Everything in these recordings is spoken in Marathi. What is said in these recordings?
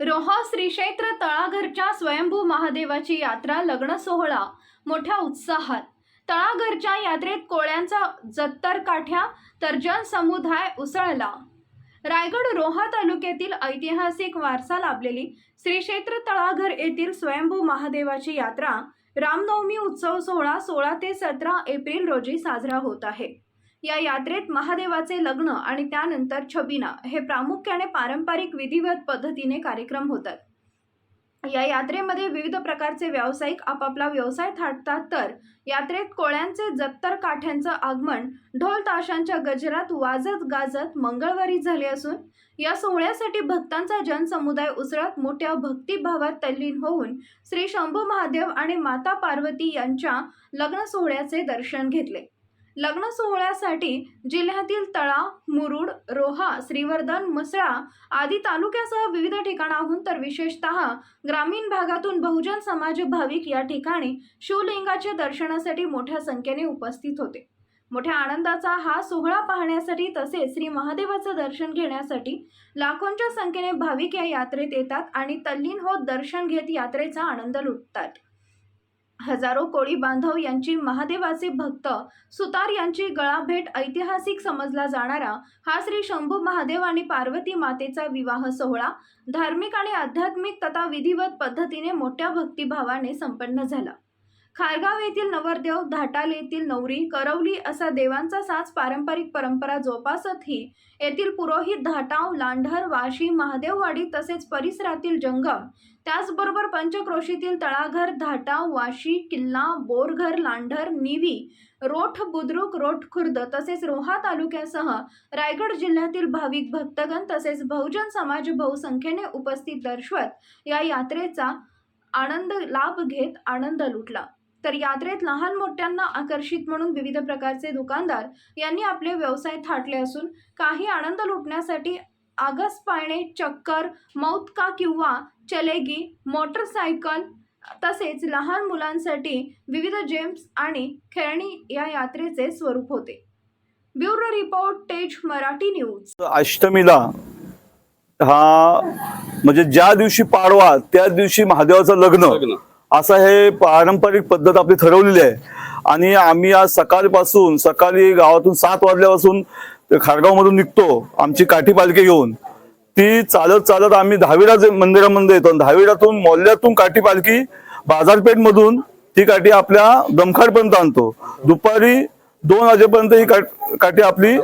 रोहा श्रीक्षेत्र तळाघरच्या स्वयंभू महादेवाची यात्रा लग्न सोहळा. मोठ्या उत्साहात. तळाघरच्या यात्रेत कोळ्यांचा जत्तर काठ्या तर जनसमुदाय उसळला. रायगड रोहा तालुक्यातील ऐतिहासिक वारसा लाभलेली श्रीक्षेत्र तळाघर येथील स्वयंभू महादेवाची यात्रा रामनवमी उत्सव सोहळा सोळा ते सतरा एप्रिल रोजी साजरा होत आहे. या यात्रेत महादेवाचे लग्न आणि त्यानंतर छबिना हे प्रामुख्याने पारंपरिक विधिवत पद्धतीने कार्यक्रम होतात. या यात्रेमध्ये विविध प्रकारचे व्यावसायिक आपापला व्यवसाय थाटतात तर यात्रेत कोळ्यांचे जत्तर काठ्यांचं आगमन ढोल ताशांच्या गजरात वाजत गाजत मंगळवारी झाले असून या सोहळ्यासाठी भक्तांचा जनसमुदाय उसळत मोठ्या भक्तिभावात तल्लीन होऊन श्री शंभू महादेव आणि माता पार्वती यांच्या लग्न सोहळ्याचे दर्शन घेतले. लग्न सोहळ्यासाठी जिल्ह्यातील तळा मुरुड रोहा श्रीवर्धन मुसळा आदी तालुक्यासह विविध ठिकाणाहून तर विशेषतः ग्रामीण भागातून बहुजन समाज भाविक या ठिकाणी शिवलिंगाच्या दर्शनासाठी मोठ्या संख्येने उपस्थित होते. मोठ्या आनंदाचा हा सोहळा पाहण्यासाठी तसेच श्री महादेवाचं दर्शन घेण्यासाठी लाखोंच्या संख्येने भाविक या यात्रेत येतात आणि तल्लीन होत दर्शन घेत यात्रेचा आनंद लुटतात. हजारो कोळी बांधव यांची महादेवाचे भक्त सुतार यांची गळाभेट ऐतिहासिक समजला जाणारा हा श्री शंभू महादेव आणि पार्वती मातेचा विवाह सोहळा धार्मिक आणि आध्यात्मिक तथा विधिवत पद्धतीने मोठ्या भक्तिभावाने संपन्न झाला. खारगाव येथील नवरदेव धाटाल येथील नवरी करवली असा देवांचा साच पारंपरिक परंपरा जोपासतही येथील पुरोहित धाटाव लांढर वाशी महादेववाडी तसेच परिसरातील जंगम त्याचबरोबर पंचक्रोशीतील तळाघर धाटाव वाशी किल्ला बोरघर लांढर निवी रोठ बुद्रुक रोठ खुर्द तसेच रोहा तालुक्यासह रायगड जिल्ह्यातील भाविक भक्तगण तसेच बहुजन समाज बहुसंख्येने उपस्थित दर्शवत या यात्रेचा आनंद लाभ घेत आनंद लुटला. तर यात्रेत लहान मोठ्यांना आकर्षित म्हणून विविध प्रकारचे दुकानदार यांनी आपले व्यवसाय थाटले असून काही आनंद लुटण्यासाठी आगस पाळणे चक्कर मौतका किंवा चलेगी मोटरसायकल तसेच लहान मुलांसाठी विविध जेम्स आणि खेळणी या यात्रेचे स्वरूप होते. ब्युरो रिपोर्ट तेज मराठी न्यूज. अष्टमीला हा म्हणजे ज्या दिवशी पाडवा त्या दिवशी महादेवाचं लग्न. लग्न. असं हे पारंपरिक पद्धत आपली ठरवलेली आहे. आणि आम्ही आज सकाळपासून सकाळी गावातून सात वाजल्यापासून खारगाव मधून निघतो आमची काठी पालखी घेऊन. ती चालत चालत आम्ही दहावीला जे मंदिरामध्ये येतो आणि दहावीलातून मोल्ल्यातून काठी पालखी बाजारपेठ मधून ती काठी आपल्या दमखाडपर्यंत आणतो. दुपारी दोन वाजेपर्यंत ही काठ- आपली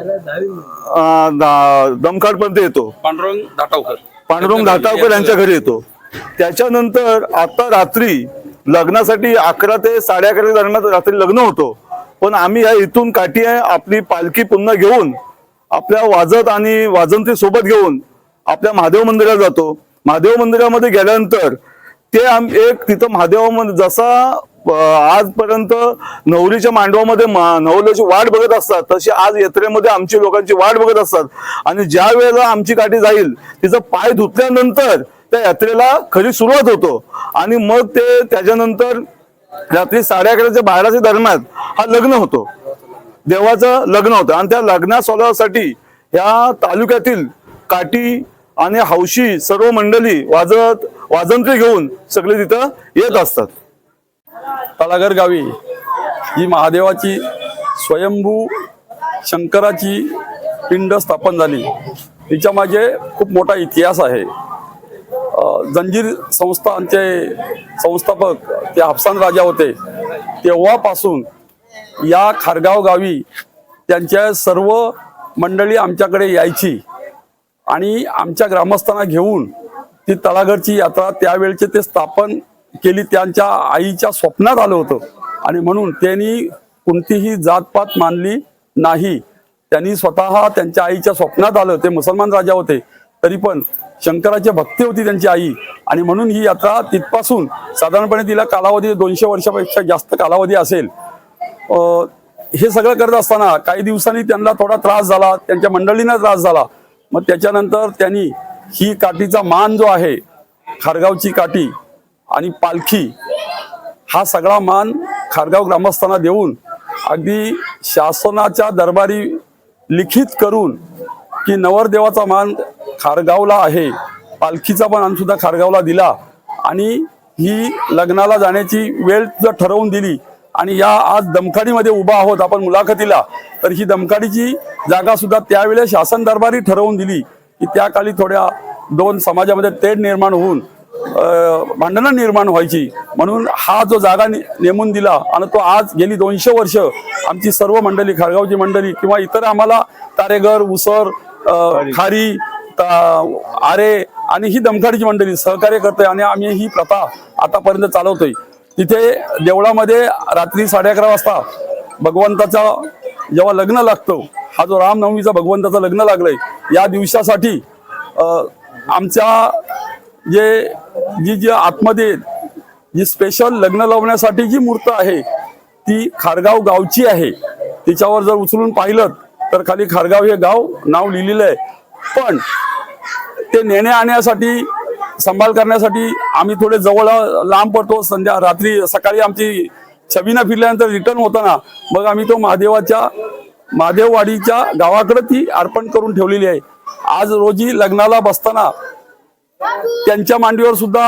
दमखाडपर्यंत येतो. पांडुरंग दाटावकर पांडुरंग धाटावकर यांच्या घरी येतो. त्याच्यानंतर आता रात्री लग्नासाठी अकरा ते साडे अकरा दरम्यान रात्री लग्न होतो. पण आम्ही या इथून काठी आहे आपली पालखी पुन्हा घेऊन आपल्या वाजत आणि वाजंती सोबत घेऊन आपल्या महादेव मंदिरात जातो. महादेव मंदिरामध्ये गेल्यानंतर ते आम एक तिथं महादेवामध्ये जसा आजपर्यंत नवरीच्या मांडवामध्ये मा- नवरीची वाट बघत असतात तशी आज यात्रेमध्ये आमची लोकांची वाट बघत असतात. आणि ज्या वेळेला आमची काठी जाईल तिचं पाय धुतल्यानंतर त्या यात्रेला खरी सुरुवात होतो. आणि मग ते त्याच्यानंतर रात्री साडे अकराच्या बाराच्या दरम्यान हा लग्न होतो. देवाचं लग्न होतं. आणि त्या लग्ना सोहळ्यासाठी या तालुक्यातील काठी आणि हौशी सर्व मंडळी वाजत वाजंत्री घेऊन सगळे तिथं येत असतात. तळागर गावी ही महादेवाची स्वयंभू शंकराची पिंड स्थापन झाली. तिच्यामागे खूप मोठा इतिहास आहे. जंजीर संस्थांचे संस्थापक ते हापसान राजा होते तेव्हापासून या खारगाव गावी त्यांच्या सर्व मंडळी आमच्याकडे यायची आणि आमच्या ग्रामस्थांना घेऊन ती तळाघरची यात्रा त्यावेळचे ते स्थापन केली त्यांच्या आईच्या स्वप्नात आलं होतं. आणि म्हणून त्यांनी कोणतीही जातपात मानली नाही. त्यांनी स्वतः त्यांच्या आईच्या स्वप्नात आलं. ते मुसलमान राजा होते. तरी पण शंकराची भक्ती होती त्यांची आई. आणि म्हणून ही यात्रा तिथपासून साधारणपणे तिला कालावधी दोनशे वर्षापेक्षा जास्त कालावधी असेल. हे सगळं करत असताना काही दिवसांनी त्यांना थोडा त्रास झाला त्यांच्या मंडळींना त्रास झाला. मग त्याच्यानंतर त्यांनी ही काठीचा मान जो आहे खारगावची काठी आणि पालखी हा सगळा मान खारगाव ग्रामस्थांना देऊन अगदी शासनाच्या दरबारी लिखित करून की नवरदेवाचा मान खारगावला आहे. पालखीचा पण अंश सुद्धा खारगावला दिला. आणि ही लग्नाला जाण्याची वेळ सुद्धा ठरवून दिली. आणि या आज दमखाडीमध्ये उभा आहोत आपण मुलाखतीला. तर ही दमखाडीची जागा सुद्धा त्यावेळेस शासन दरबारी ठरवून दिली की त्या काळी थोड्या दोन समाजामध्ये तेढ निर्माण होऊन भांडणं निर्माण व्हायची. म्हणून हा जो जागा ने- नेमून दिला आणि तो आज गेली दोनशे वर्ष आमची सर्व मंडळी खारगावची मंडळी किंवा इतर आम्हाला तारेगर उसर खारी आरे आणि ही दमखाडीची मंडळी सहकार्य करते आणि आम्ही ही प्रथा आतापर्यंत चालवतोय. तिथे देवळामध्ये रात्री साडे अकरा वाजता भगवंताचा जेव्हा लग्न लागतो हा जो रामनवमीचा भगवंताचं लग्न लागलंय या दिवसासाठी आमच्या जे जी जी आतमध्ये जी स्पेशल लग्न लावण्यासाठी जी मूर्त आहे ती खारगाव गावची आहे. तिच्यावर जर उचलून पाहिलं तर खाली खारगाव हे गाव नाव लिहिलेलं आहे. पण ते नेण्या आणण्यासाठी संभाल करण्यासाठी आम्ही थोडे जवळ लांब पडतो. संध्या रात्री सकाळी आमची छबिना फिरल्यानंतर रिटर्न होताना मग आम्ही तो महादेवाच्या महादेववाडीच्या गावाकडे ती अर्पण करून ठेवलेली आहे. आज रोजी लग्नाला बसताना त्यांच्या मांडीवर सुद्धा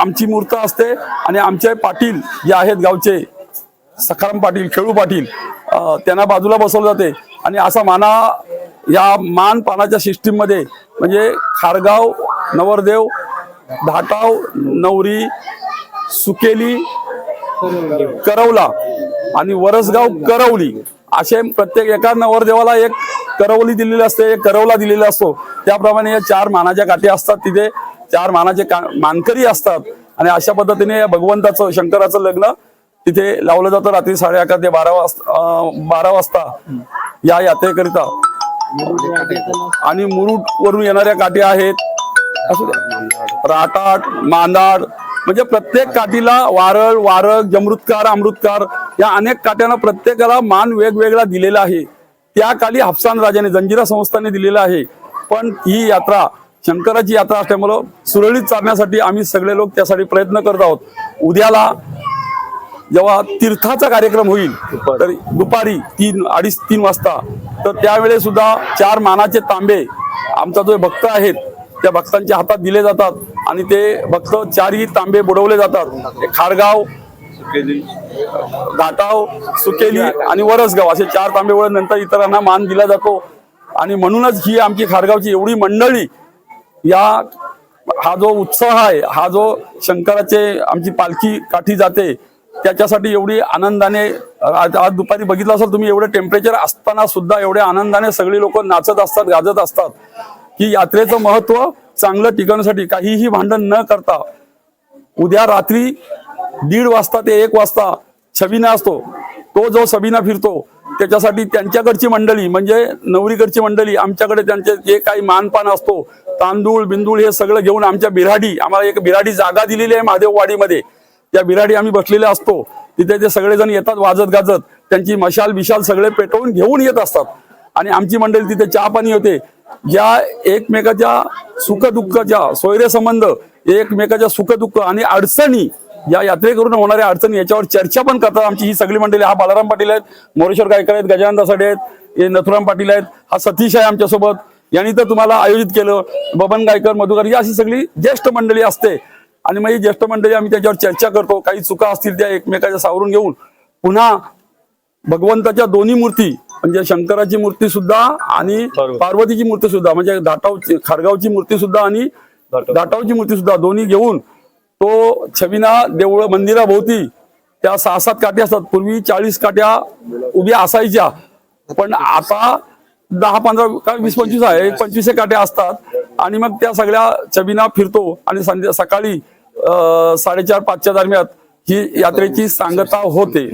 आमची मूर्त असते आणि आमचे पाटील जे आहेत गावचे सखाराम पाटील खेळू पाटील त्यांना बाजूला बसवलं जाते. आणि असा माना या मान पानाच्या म्हणजे खारगाव नवरदेव धाटाव नवरी सुकेली करवला आणि वरसगाव करवली असे प्रत्येक एका नवरदेवाला एक करवली दिलेली असते एक करवला दिलेला असतो. त्याप्रमाणे या चार मानाच्या काठी असतात तिथे. चार मानाचे का मानकरी असतात. आणि अशा पद्धतीने या भगवंताचं शंकराचं लग्न तिथे लावलं जातं. रात्री साडे अकरा ते बारा वाजता बारा वाजता या यात्रेकरिता. आणि मुरुड वरून येणाऱ्या काठी आहेत. असू द्या. राटाट मांदाड म्हणजे प्रत्येक काठीला वारळ वारक जमृतकार अमृतकार या अनेक काठ्यांना प्रत्येकाला मान वेगवेगळा दिलेला आहे. त्या काली हापसान राजाने जंजिरा संस्थाने दिलेला आहे. पण ही यात्रा शंकराची यात्रा असल्यामुळं सुरळीत चालण्यासाठी आम्ही सगळे लोक त्यासाठी प्रयत्न करत आहोत. उद्याला जेव्हा तीर्थाचा कार्यक्रम होईल तर दुपारी तीन अडीच तीन वाजता तर त्यावेळेस सुद्धा चार मानाचे तांबे आमचा जो भक्त आहेत त्या भक्तांच्या हातात दिले जातात आणि ते भक्त चारही तांबे बुडवले जातात. खारगाव घाटाव सुकेली आणि वरसगाव असे चार तांबे नंतर इतरांना मान दिला जातो. आणि म्हणूनच ही आमची खारगावची एवढी मंडळी या हा जो उत्साह आहे हा जो शंकराचे आमची पालखी काठी जाते त्याच्यासाठी एवढी आनंदाने आज आज दुपारी बघितलं असेल तुम्ही एवढं टेम्परेचर असताना सुद्धा एवढ्या आनंदाने सगळी लोक नाचत असतात गाजत असतात. की यात्रेचं महत्त्व चांगलं टिकवण्यासाठी काहीही भांडण न करता उद्या रात्री दीड वाजता ते एक वाजता छबिना असतो. तो जो सबीना फिरतो त्याच्यासाठी त्यांच्याकडची मंडळी म्हणजे नवरीकडची मंडळी आमच्याकडे त्यांचे जे काही मानपान असतो तांदूळ बिंदूळ हे सगळं घेऊन आमच्या बिराडी आम्हाला एक बिराडी जागा दिलेली आहे महादेववाडीमध्ये. त्या बिराडी आम्ही बसलेल्या असतो. तिथे ते सगळेजण येतात वाजत गाजत त्यांची मशाल बिशाल सगळे पेटवून घेऊन येत असतात. आणि आमची मंडळी तिथे चहा पाणी होते. ज्या एकमेकाच्या सुखदुःखाच्या सोयरे एकमेकाच्या सुखदुःख आणि अडचणी या यात्रेकरून होणाऱ्या अडचणी याच्यावर चर्चा पण करतात आमची ही सगळी मंडळी. हा बालाराम पाटील आहेत मोरेश्वर गायकर आहेत गजानन दासाडे आहेत हे नथुराम पाटील आहेत हा सतीश आहे आमच्यासोबत. यांनी तर तुम्हाला आयोजित केलं बबन गायकर मधुकर ही अशी सगळी ज्येष्ठ मंडळी असते. आणि मग ज्येष्ठ मंडळी आम्ही त्याच्यावर चर्चा करतो. काही चुका असतील त्या एकमेकाच्या सावरून घेऊन. पुन्हा भगवंताच्या दोन्ही मूर्ती म्हणजे शंकराची मूर्ती सुद्धा आणि पार्वतीची मूर्ती सुद्धा म्हणजे दाटावची खारगावची मूर्ती सुद्धा आणि दाटावची. मूर्ती सुद्धा दोन्ही घेऊन तो छबिना देवळ मंदिराभोवती त्या सहा सात काट्या असतात. पूर्वी चाळीस काट्या उभ्या असायच्या. पण आता दहा पंधरा का वीस पंचवीस आहे. पंचवीस काट्या असतात. आणि मग त्या सगळ्या छबिना फिरतो आणि संध्या सकाळी साडेचार पाचच्या दरम्यान ही यात्रेची सांगता होते.